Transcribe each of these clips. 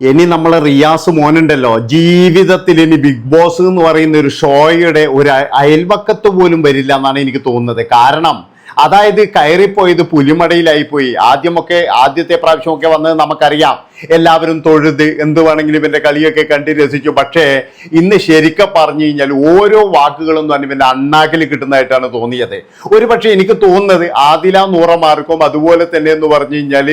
ഇനി നമ്മൾ റിയാസ് മോനുണ്ടല്ലോ. ജീവിതത്തിൽ ഇനി ബിഗ് ബോസ് എന്ന് പറയുന്ന ഒരു ഷോയുടെ ഒരു അയൽവക്കത്ത് പോലും വരില്ല എന്നാണ് എനിക്ക് തോന്നുന്നത്. കാരണം അതായത് കയറിപ്പോയത് പുലിമടയിലായി പോയി ആദ്യമൊക്കെ ആദ്യത്തെ പ്രാവശ്യമൊക്കെ വന്നത് നമുക്കറിയാം. എല്ലാവരും തൊഴുത് എന്ത് വേണമെങ്കിലും ഇവന്റെ കളിയൊക്കെ കണ്ട് രസിച്ചു പക്ഷേ ഇന്ന് ശരിക്കും പറഞ്ഞു കഴിഞ്ഞാൽ ഓരോ വാക്കുകളും തന്നെ ഇവന്റെ അണ്ണാക്കിൽ കിട്ടുന്നതായിട്ടാണ് തോന്നിയത്. ഒരു പക്ഷേ എനിക്ക് തോന്നുന്നത് ആദില നൂറമാർക്കും അതുപോലെ തന്നെ എന്ന് പറഞ്ഞു കഴിഞ്ഞാൽ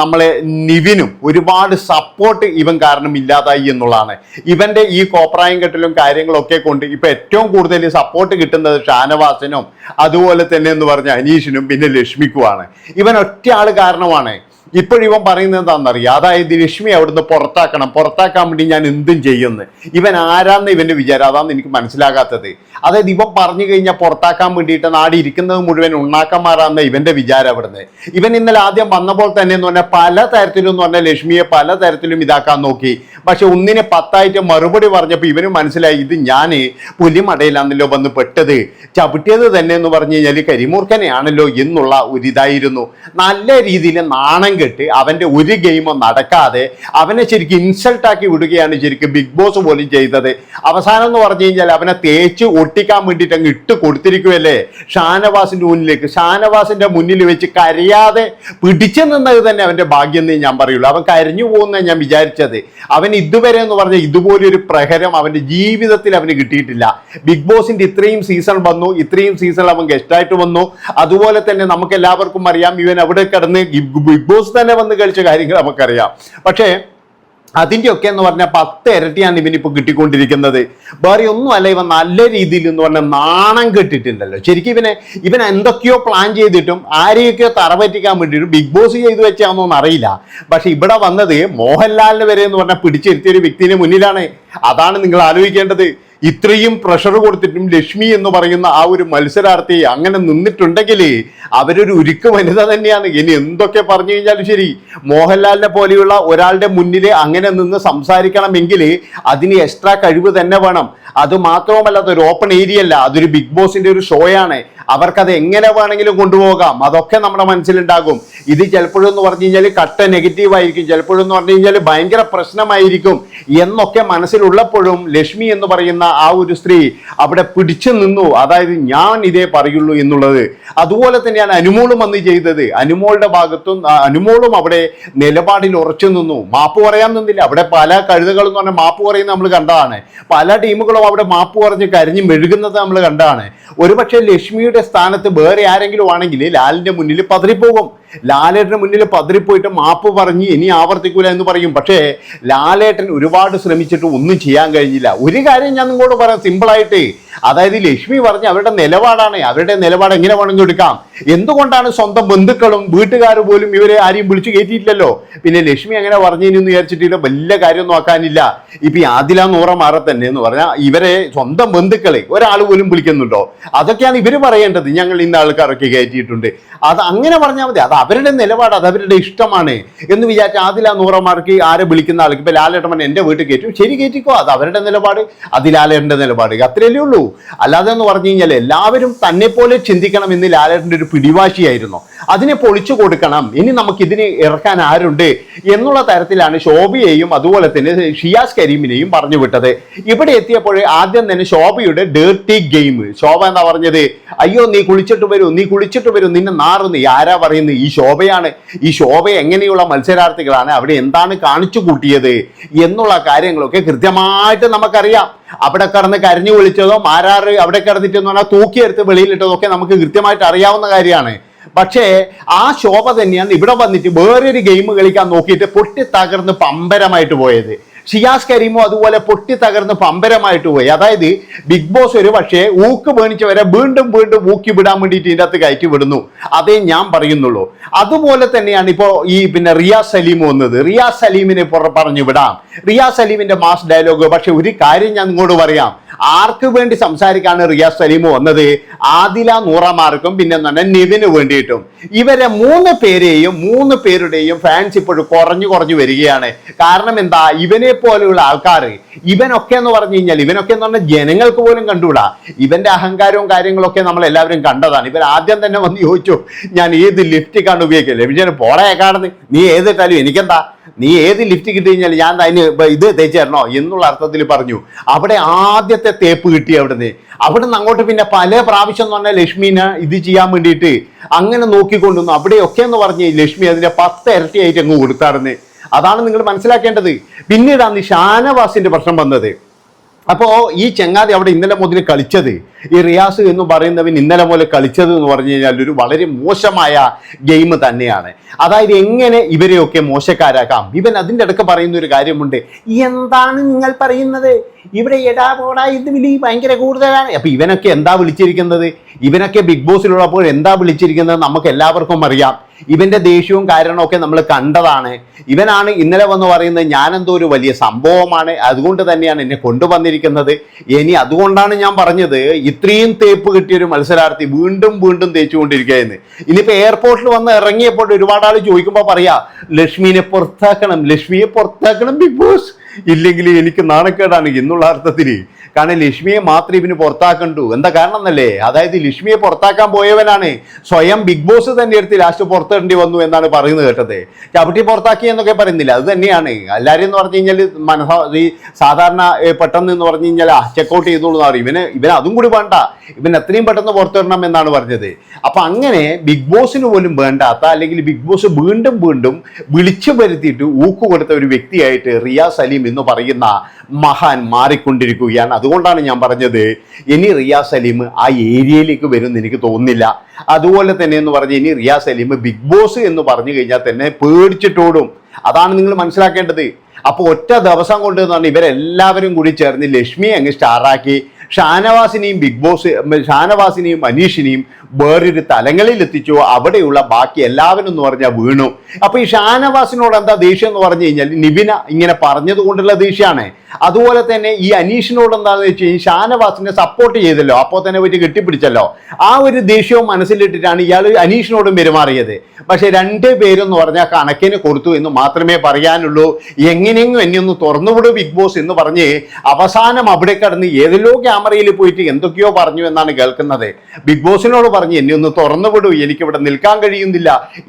നമ്മളെ നിവിനും ഒരുപാട് സപ്പോർട്ട് ഇവൻ കാരണം ഇല്ലാതായി എന്നുള്ളതാണ്. ഇവന്റെ ഈ കോപ്രായം കെട്ടലും കാര്യങ്ങളൊക്കെ കൊണ്ട് ഇപ്പൊ ഏറ്റവും കൂടുതൽ സപ്പോർട്ട് കിട്ടുന്നത് ഷാനവാസിനും അതുപോലെ തന്നെ എന്ന് പറഞ്ഞ അനീഷിനും പിന്നെ ലക്ഷ്മിക്കുമാണ്. ഇവൻ ഒറ്റ ആൾ കാരണമാണ്. ഇപ്പോഴിവൻ പറയുന്നത് എന്താണെന്നറിയാം? അതായത് ലക്ഷ്മി അവിടുന്ന് പുറത്താക്കണം. പുറത്താക്കാൻ വേണ്ടി ഞാൻ എന്തും ചെയ്യുന്നു. ഇവൻ ആരാന്ന് ഇവന്റെ വിചാരം. അതാന്ന് എനിക്ക് മനസ്സിലാകാത്തത്. അതായത് ഇവൻ പറഞ്ഞു കഴിഞ്ഞാൽ പുറത്താക്കാൻ വേണ്ടിയിട്ട് നാട് ഇരിക്കുന്നത് മുഴുവൻ ഉണ്ണാക്കന്മാരാന്ന് ഇവന്റെ വിചാരം അവിടുന്ന്. ഇവൻ ഇന്നലെ ആദ്യം വന്നപ്പോൾ തന്നെ എന്ന് പറഞ്ഞാൽ പല തരത്തിലും എന്ന് പറഞ്ഞാൽ ലക്ഷ്മിയെ പല തരത്തിലും ഇതാക്കാൻ നോക്കി. പക്ഷെ ഒന്നിനെ പത്തായിട്ട് മറുപടി പറഞ്ഞപ്പോൾ ഇവന് മനസ്സിലായി ഇത് ഞാൻ പുലിമടയിലാണല്ലോ വന്ന് പെട്ടത്. ചവിട്ടിയത് തന്നെ എന്ന് പറഞ്ഞു കഴിഞ്ഞാൽ കരിമൂർഖനെയാണല്ലോ എന്നുള്ള ഒരിതായിരുന്നു. നല്ല രീതിയിൽ നാണം കെട്ട് അവന്റെ ഒരു ഗെയിമോ നടക്കാതെ അവനെ ശരിക്കും ഇൻസൾട്ടാക്കി വിടുകയാണ് ശരിക്കും ബിഗ് ബോസ് പോലും ചെയ്തത്. അവസാനം എന്ന് പറഞ്ഞു കഴിഞ്ഞാൽ അവനെ തേച്ച് ഒട്ടിക്കാൻ വേണ്ടിയിട്ട് അങ്ങ് ഇട്ട് കൊടുത്തിരിക്കുമല്ലേ ഷാനവാസിന്റെ മുന്നിലേക്ക്. ഷാനവാസിന്റെ മുന്നിൽ വെച്ച് കരയാതെ പിടിച്ചു നിന്നത് തന്നെ അവന്റെ ഭാഗ്യം എന്നേ ഞാൻ പറയുള്ളൂ. അവൻ കരഞ്ഞു പോകുന്ന ഞാൻ വിചാരിച്ചത്. അവൻ ഇതുവരെ എന്ന് പറഞ്ഞാൽ ഇതുപോലൊരു പ്രഹരം അവന്റെ ജീവിതത്തിൽ അവന് കിട്ടിയിട്ടില്ല. ബിഗ് ബോസിന്റെ ഇത്രയും സീസൺ വന്നു. ഇത്രയും സീസൺ അവൻ ഗസ്റ്റായിട്ട് വന്നു. അതുപോലെ തന്നെ നമുക്ക് എല്ലാവർക്കും അറിയാം ഇവൻ അവിടെ കിടന്ന് ബിഗ് ബോസ് തന്നെ വന്ന് കഴിച്ച കാര്യങ്ങൾ നമുക്കറിയാം. പക്ഷേ അതിന്റെ ഒക്കെ എന്ന് പറഞ്ഞാൽ പത്ത് ഇരട്ടിയാണ് ഇവനിപ്പോൾ കിട്ടിക്കൊണ്ടിരിക്കുന്നത്. വേറെ ഒന്നുമല്ല ഇവൻ നല്ല രീതിയിൽ എന്ന് പറഞ്ഞാൽ നാണം കെട്ടിട്ടുണ്ടല്ലോ. ശരിക്കും ഇവനെ ഇവൻ എന്തൊക്കെയോ പ്ലാൻ ചെയ്തിട്ടും ആരെയൊക്കെയോ തറപറ്റിക്കാൻ വേണ്ടിയിട്ടും ബിഗ് ബോസ് ചെയ്തു വെച്ചാണെന്നൊന്നും അറിയില്ല പക്ഷെ ഇവിടെ വന്നത് മോഹൻലാലിന് വരെ എന്ന് പറഞ്ഞാൽ പിടിച്ചിരുത്തിയ ഒരു വ്യക്തിന് മുന്നിലാണ്. അതാണ് നിങ്ങൾ ആലോചിക്കേണ്ടത്. ഇത്രയും പ്രഷർ കൊടുത്തിട്ടും ലക്ഷ്മി എന്ന് പറയുന്ന ആ ഒരു മത്സരാർത്ഥി അങ്ങനെ നിന്നിട്ടുണ്ടെങ്കിൽ അവരൊരു ഉരുക്ക് വനിത തന്നെയാണ്. ഇനി എന്തൊക്കെ പറഞ്ഞു കഴിഞ്ഞാലും ശരി. മോഹൻലാലിനെ പോലെയുള്ള ഒരാളുടെ മുന്നിൽ അങ്ങനെ നിന്ന് സംസാരിക്കണമെങ്കിൽ അതിന് എക്സ്ട്രാ കഴിവ് തന്നെ വേണം. അത് മാത്രവുമല്ല അതൊരു ഓപ്പൺ ഏരിയ അല്ല. അതൊരു ബിഗ് ബോസിന്റെ ഒരു ഷോയാണ് അവർക്കത് എങ്ങനെ വേണമെങ്കിലും കൊണ്ടുപോകാം. അതൊക്കെ നമ്മുടെ മനസ്സിലുണ്ടാകും. ഇത് ചിലപ്പോഴെന്ന് പറഞ്ഞു കഴിഞ്ഞാൽ കട്ട നെഗറ്റീവ് ആയിരിക്കും. ചിലപ്പോഴെന്ന് പറഞ്ഞു കഴിഞ്ഞാൽ ഭയങ്കര പ്രശ്നമായിരിക്കും എന്നൊക്കെ മനസ്സിലുള്ളപ്പോഴും ലക്ഷ്മി എന്ന് പറയുന്ന ആ ഒരു സ്ത്രീ അവിടെ പിടിച്ചു നിന്നു. അതായത് ഞാൻ ഇതേ പറയുള്ളൂ എന്നുള്ളത്. അതുപോലെ തന്നെയാണ് അനുമോളും അന്ന് ചെയ്തത്. അനുമോളുടെ ഭാഗത്തും അനുമോളും അവിടെ നിലപാടിൽ ഉറച്ചു നിന്നു. മാപ്പ് പറയാൻ നിന്നില്ല. അവിടെ പല കഴുതകൾ എന്ന് പറഞ്ഞാൽ മാപ്പ് പറയുന്നത് നമ്മൾ കണ്ടതാണ്. പല ടീമുകളും അവിടെ മാപ്പ് പറഞ്ഞ് കരഞ്ഞ് മെഴുകുന്നത് നമ്മൾ കണ്ടതാണ്. ഒരുപക്ഷെ ലക്ഷ്മിയുടെ സ്ഥാനത്ത് വേറെ ആരെങ്കിലും ആണെങ്കിൽ ലാലിന്റെ മുന്നിൽ പതറിപ്പോകും ലാലേട്ടന് മുന്നിൽ പതറിപ്പോയിട്ട് മാപ്പ് പറഞ്ഞ് ഇനി ആവർത്തിക്കൂല എന്ന് പറയും. പക്ഷേ ലാലേട്ടൻ ഒരുപാട് ശ്രമിച്ചിട്ട് ഒന്നും ചെയ്യാൻ കഴിഞ്ഞില്ല. ഒരു കാര്യം ഞാൻ നിങ്ങളോട് പറയാം. സിമ്പിളായിട്ട് അതായത് ലക്ഷ്മി പറഞ്ഞ അവരുടെ നിലപാടാണ് അവരുടെ നിലപാട് എങ്ങനെ വേണമെങ്കിൽ എടുക്കാം. എന്തുകൊണ്ടാണ് സ്വന്തം ബന്ധുക്കളും വീട്ടുകാർ പോലും ഇവരെ ആരെയും വിളിച്ചു കയറ്റിയിട്ടില്ലല്ലോ? പിന്നെ ലക്ഷ്മി അങ്ങനെ പറഞ്ഞതിന് വിചാരിച്ചിട്ട് വലിയ കാര്യം നോക്കാനില്ല. ഇപ്പൊ ആദില നൂറ മാറ തന്നെ എന്ന് പറഞ്ഞാൽ ഇവരെ സ്വന്തം ബന്ധുക്കളെ ഒരാൾ പോലും വിളിക്കുന്നുണ്ടോ? അതൊക്കെയാണ് ഇവർ പറയേണ്ടത്. ഞങ്ങൾ ഇന്ന ആൾക്കാരൊക്കെ കയറ്റിയിട്ടുണ്ട്. അത് അങ്ങനെ പറഞ്ഞാൽ മതി. അത് അവരുടെ നിലപാട് അത് അവരുടെ ഇഷ്ടമാണ് എന്ന് വിചാരിച്ച ആദില നൂറമാർക്ക് ആരെ വിളിക്കുന്ന ആൾക്ക് ഇപ്പൊ ലാലേട്ടൻ എന്റെ വീട്ടിൽ കയറ്റും. ശരി കയറ്റിക്കോ. അത് അവരുടെ നിലപാട് അത് ലാലേട്ടന്റെ നിലപാട്. അത്രയല്ലേ ഉള്ളൂ. അല്ലാതെ എന്ന് പറഞ്ഞു കഴിഞ്ഞാൽ എല്ലാവരും തന്നെ പോലെ ചിന്തിക്കണം എന്ന് ലാലേട്ടന്റെ ഒരു പിടിവാശിയായിരുന്നു. അതിനെ പൊളിച്ചു കൊടുക്കണം. ഇനി നമുക്ക് ഇതിന് ഇറക്കാൻ ആരുണ്ട്? എന്നുള്ള തരത്തിലാണ് ശോഭയെയും അതുപോലെ തന്നെ ഷിയാസ് കരീമിനെയും പറഞ്ഞു വിട്ടത്. ഇവിടെ എത്തിയപ്പോൾ ആദ്യം തന്നെ ശോഭയുടെ ഡേർട്ടി ഗെയിം ശോഭ എന്താ പറഞ്ഞത്? അയ്യോ നീ കുളിച്ചിട്ട് വരൂ നീ കുളിച്ചിട്ട് വരൂ നിന്നെ നാറുന്നു ആരാ പറയുന്നത്? ഈ ശോഭയാണ്. ഈ ശോഭ എങ്ങനെയുള്ള മത്സരാർത്ഥികളാണ്? അവിടെ എന്താണ് കാണിച്ചു കൂട്ടിയത്? എന്നുള്ള കാര്യങ്ങളൊക്കെ കൃത്യമായിട്ട് നമുക്കറിയാം. അവിടെ കിടന്ന് കരഞ്ഞു വിളിച്ചതോ മാരാറ് അവിടെ കിടന്നിട്ടെന്ന് പറഞ്ഞാൽ തൂക്കിയെടുത്ത് വെളിയിലിട്ടതോ ഒക്കെ നമുക്ക് കൃത്യമായിട്ട് അറിയാവുന്ന കാര്യമാണ്. പക്ഷേ ആ ശോഭ തന്നെയാണ് ഇവിടെ വന്നിട്ട് വേറൊരു ഗെയിം കളിക്കാൻ നോക്കിയിട്ട് പൊട്ടി തകർന്ന് പമ്പരമായിട്ട് പോയത്. ഷിയാസ് കരീമോ അതുപോലെ പൊട്ടി തകർന്ന് പമ്പരമായിട്ട് പോയി. അതായത് ബിഗ് ബോസ് ഒരു പക്ഷേ ഊക്ക് മേണിച്ചവരെ വീണ്ടും വീണ്ടും ഊക്കി വിടാൻ വേണ്ടിയിട്ട് ഇതിന്റെ അകത്ത് കയറ്റി വിടുന്നു. അതേ ഞാൻ പറയുന്നുള്ളൂ. അതുപോലെ തന്നെയാണ് ഇപ്പോൾ ഈ പിന്നെ റിയാസ് സലീം വന്നത്. റിയാസ് സലീമിനെ പുറ- പറഞ്ഞു വിടാം. റിയാസ് സലീമിന്റെ മാസ് ഡയലോഗ് പക്ഷെ ഒരു കാര്യം ഞാൻ നിങ്ങോട് പറയാം. ആർക്ക് വേണ്ടി സംസാരിക്കാണ് റിയാസ് സലീം വന്നത്? ആദില നൂറമാർക്കും പിന്നെ തന്നെ നിവിന് വേണ്ടിയിട്ടും. ഇവരെ മൂന്ന് പേരെയും മൂന്ന് പേരുടെയും ഫാൻസ് ഇപ്പോഴും കുറഞ്ഞു കുറഞ്ഞു വരികയാണ്. കാരണം എന്താ? ഇവനെ പോലെയുള്ള ആൾക്കാർ ഇവനൊക്കെ എന്ന് പറഞ്ഞു കഴിഞ്ഞാൽ ഇവനൊക്കെ എന്ന് പറഞ്ഞാൽ ജനങ്ങൾക്ക് പോലും കണ്ടുകൂടാ ഇവന്റെ അഹങ്കാരവും കാര്യങ്ങളൊക്കെ നമ്മൾ എല്ലാവരും കണ്ടതാണ്. ഇവർ ആദ്യം തന്നെ വന്ന് ചോദിച്ചു ഞാൻ ഏത് ലിഫ്റ്റ് കാണുന്നു ഉപയോഗിക്കില്ല വിജയന് കാണുന്നത് നീ ഏതിട്ടാലും എനിക്കെന്താ? നീ ഏത് ലിഫ്റ്റ് കിട്ടി കഴിഞ്ഞാൽ ഞാൻ അതിന് ഇത് തേച്ച് തരണോ? എന്നുള്ള അർത്ഥത്തിൽ പറഞ്ഞു. അവിടെ ആദ്യത്തെ തേപ്പ് കിട്ടി അവിടുന്ന്. അവിടെ നിന്ന് അങ്ങോട്ട് പിന്നെ പല പ്രാവശ്യം എന്ന് പറഞ്ഞാൽ ലക്ഷ്മീനെ ഇത് ചെയ്യാൻ വേണ്ടിയിട്ട് അങ്ങനെ നോക്കിക്കൊണ്ടുവന്നു അവിടെയൊക്കെ എന്ന് പറഞ്ഞ് ലക്ഷ്മി അതിന്റെ പത്ത് ഇരട്ടിയായിട്ട് അങ്ങ് കൊടുത്താടുന്നത് അതാണ് നിങ്ങൾ മനസ്സിലാക്കേണ്ടത്. പിന്നീടാണ് ഷാനവാസിന്റെ പ്രശ്നം വന്നത്. അപ്പോൾ ഈ ചങ്ങാതി അവിടെ ഇന്നലെ മുതൽ കളിച്ചത് ഈ റിയാസ് എന്ന് പറയുന്നവൻ ഇന്നലെ മുതൽ കളിച്ചത് എന്ന് പറഞ്ഞു കഴിഞ്ഞാൽ ഒരു വളരെ മോശമായ ഗെയിം തന്നെയാണ്. അതായത് എങ്ങനെ ഇവരെയൊക്കെ മോശക്കാരാക്കാം? ഇവൻ അതിന്റെ ഇടയ്ക്ക് പറയുന്ന ഒരു കാര്യമുണ്ട്. എന്താണ് നിങ്ങൾ പറയുന്നത്? ഇവിടെ എടാ പോടാ ഇത് വിളി ഭയങ്കര കൂടുതലാണ്. അപ്പൊ ഇവനൊക്കെ എന്താ വിളിച്ചിരിക്കുന്നത്? ഇവനൊക്കെ ബിഗ് ബോസിലുള്ളപ്പോൾ എന്താ വിളിച്ചിരിക്കുന്നത് നമുക്ക് എല്ലാവർക്കും അറിയാം. ഇവന്റെ ദേഷ്യവും കാരണമൊക്കെ നമ്മൾ കണ്ടതാണ്. ഇവനാണ് ഇന്നലെ വന്ന് പറയുന്നത് ഞാനെന്തോ ഒരു വലിയ സംഭവമാണ് അതുകൊണ്ട് തന്നെയാണ് എന്നെ കൊണ്ടുവന്നിരിക്കുന്നത്. ഇനി അതുകൊണ്ടാണ് ഞാൻ പറഞ്ഞത് ഇത്രയും തേപ്പ് കിട്ടിയൊരു മത്സരാർത്ഥി വീണ്ടും വീണ്ടും തേച്ചുകൊണ്ടിരിക്കുകയെന്ന് ഇനിയിപ്പോൾ എയർപോർട്ടിൽ വന്ന് ഇറങ്ങിയപ്പോൾ ഒരുപാട് ആൾ ചോദിക്കുമ്പോൾ പറയാ ലക്ഷ്മിനെ പുറത്താക്കണം ലക്ഷ്മിയെ പുറത്താക്കണം ബിഗ് ബോസ് ഇല്ലെങ്കിൽ എനിക്ക് നാണക്കേടാണ് എന്നുള്ള അർത്ഥത്തിൽ. കാരണം ലക്ഷ്മിയെ മാത്രം ഇവന് പുറത്താക്കണ്ടു. എന്താ കാരണം എന്നല്ലേ? അതായത് ലക്ഷ്മിയെ പുറത്താക്കാൻ പോയവനാണ് സ്വയം ബിഗ് ബോസ് തന്നെ എടുത്ത് ലാസ്റ്റ് പുറത്തിടേണ്ടി വന്നു എന്നാണ് പറയുന്നത് കേട്ടത്. ചവിട്ടി പുറത്താക്കി എന്നൊക്കെ പറയുന്നില്ല. അത് തന്നെയാണ്. എല്ലാവരും എന്ന് പറഞ്ഞു കഴിഞ്ഞാൽ മനസ്സാ ഈ സാധാരണ പെട്ടെന്ന് എന്ന് പറഞ്ഞു കഴിഞ്ഞാൽ ചെക്കൗട്ട് ചെയ്തോളൂ എന്ന് പറയും. ഇവന് ഇവന് അതും കൂടി വേണ്ട. ഇവൻ എത്രയും പെട്ടെന്ന് പുറത്തിടണം എന്നാണ് പറഞ്ഞത്. അപ്പൊ അങ്ങനെ ബിഗ് ബോസിന് പോലും വേണ്ടാത്ത അല്ലെങ്കിൽ ബിഗ് ബോസ് വീണ്ടും വീണ്ടും വിളിച്ചു വരുത്തിയിട്ട് ഊക്ക് കൊടുത്ത ഒരു വ്യക്തിയായിട്ട് റിയാസ് സലീം എന്ന് പറയുന്ന മഹാൻ മാറിക്കൊണ്ടിരിക്കുകയാണ്. അതുകൊണ്ടാണ് ഞാൻ പറഞ്ഞത് ഇനി റിയാസ് അലീം ആ ഏരിയയിലേക്ക് വരുമെന്ന് എനിക്ക് തോന്നുന്നില്ല. അതുപോലെ തന്നെ എന്ന് പറഞ്ഞ് ഇനി റിയാസ് അലീം ബിഗ് ബോസ് എന്ന് പറഞ്ഞു കഴിഞ്ഞാൽ തന്നെ പേടിച്ചിട്ടോടും. അതാണ് നിങ്ങൾ മനസ്സിലാക്കേണ്ടത്. അപ്പോൾ ഒറ്റ ദിവസം കൊണ്ട് എന്ന് പറഞ്ഞാൽ ഇവരെല്ലാവരും കൂടി ചേർന്ന് ലക്ഷ്മിയെ അങ്ങ് സ്റ്റാറാക്കി. ഷാനവാസിനെയും ബിഗ് ബോസ് ഷാനവാസിനെയും മനീഷിനെയും വേറൊരു തലങ്ങളിൽ എത്തിച്ചു അവിടെയുള്ള ബാക്കി എല്ലാവരും എന്ന് പറഞ്ഞാൽ വീണു. അപ്പൊ ഈ ഷാനവാസിനോട് എന്താ ദേഷ്യം എന്ന് പറഞ്ഞു കഴിഞ്ഞാൽ നിബിന ഇങ്ങനെ പറഞ്ഞത് കൊണ്ടുള്ള ദേഷ്യമാണ്. അതുപോലെ തന്നെ ഈ അനീഷിനോട് എന്താണെന്ന് വെച്ച് കഴിഞ്ഞാൽ ഷാനവാസിനെ സപ്പോർട്ട് ചെയ്തല്ലോ. അപ്പോൾ തന്നെ പറ്റി കെട്ടിപ്പിടിച്ചല്ലോ. ആ ഒരു ദേഷ്യവും മനസ്സിലിട്ടിട്ടാണ് ഇയാൾ അനീഷിനോടും പെരുമാറിയത്. പക്ഷെ രണ്ട് പേരെന്ന് പറഞ്ഞാൽ കണക്കിന് കൊടുത്തു എന്ന് മാത്രമേ പറയാനുള്ളൂ. എങ്ങനെയെങ്കിലും എന്നെ ഒന്ന് തുറന്നുവിടൂ ബിഗ് ബോസ് എന്ന് പറഞ്ഞ് അവസാനം അവിടെ കടന്ന് ഏതെല്ലോ ക്യാമറയിൽ പോയിട്ട് എന്തൊക്കെയോ പറഞ്ഞു എന്നാണ് കേൾക്കുന്നത്. ബിഗ് ബോസിനോട് പറഞ്ഞ് എന്നെ ഒന്ന് തുറന്നുവിടൂ എനിക്കിവിടെ നിൽക്കാൻ കഴിയുന്നില്ല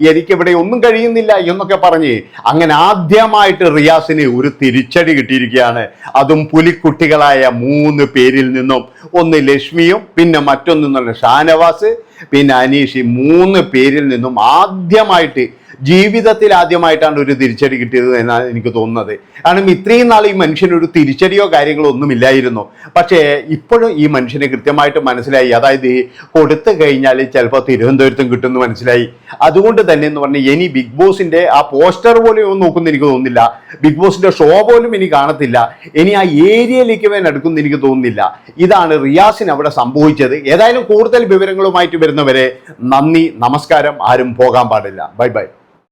എനിക്കിവിടെ ഒന്നും കഴിയുന്നില്ല എന്നൊക്കെ പറഞ്ഞ് അങ്ങനെ ആദ്യമായിട്ട് റിയാസിന് ഒരു തിരിച്ചടി കിട്ടിയിരിക്കുകയാണ്. അതും പുലിക്കുട്ടികളായ മൂന്ന് പേരിൽ നിന്നും. ഒന്ന് ലക്ഷ്മിയും പിന്നെ മറ്റൊന്നുള്ള ഷാനവാസ് പിന്നെ അനീഷ് മൂന്ന് പേരിൽ നിന്നും ആദ്യമായിട്ട് ജീവിതത്തിൽ ആദ്യമായിട്ടാണ് ഒരു തിരിച്ചടി കിട്ടിയത് എന്നാണ് എനിക്ക് തോന്നുന്നത്. കാരണം ഇത്രയും നാൾ ഈ മനുഷ്യന് ഒരു തിരിച്ചടിയോ കാര്യങ്ങളോ ഒന്നുമില്ലായിരുന്നു. പക്ഷേ ഇപ്പോഴും ഈ മനുഷ്യനെ കൃത്യമായിട്ട് മനസ്സിലായി. അതായത് കൊടുത്തു കഴിഞ്ഞാൽ ചിലപ്പോൾ തിരുവനന്തപുരത്തും കിട്ടുമെന്ന് മനസ്സിലായി. അതുകൊണ്ട് തന്നെ എന്ന് പറഞ്ഞാൽ ഇനി ബിഗ് ബോസിന്റെ ആ പോസ്റ്റർ പോലും നോക്കുന്ന എനിക്ക് തോന്നുന്നില്ല. ബിഗ് ബോസിന്റെ ഷോ പോലും ഇനി കാണത്തില്ല. ഇനി ആ ഏരിയയിലേക്ക് വേൻ എടുക്കുന്ന എനിക്ക് തോന്നുന്നില്ല. ഇതാണ് റിയാസിന് അവിടെ സംഭവിച്ചത്. ഏതായാലും കൂടുതൽ വിവരങ്ങളുമായിട്ട് വരുന്നവരെ നന്ദി നമസ്കാരം. ആരും പോകാൻ പാടില്ല. Bye bye.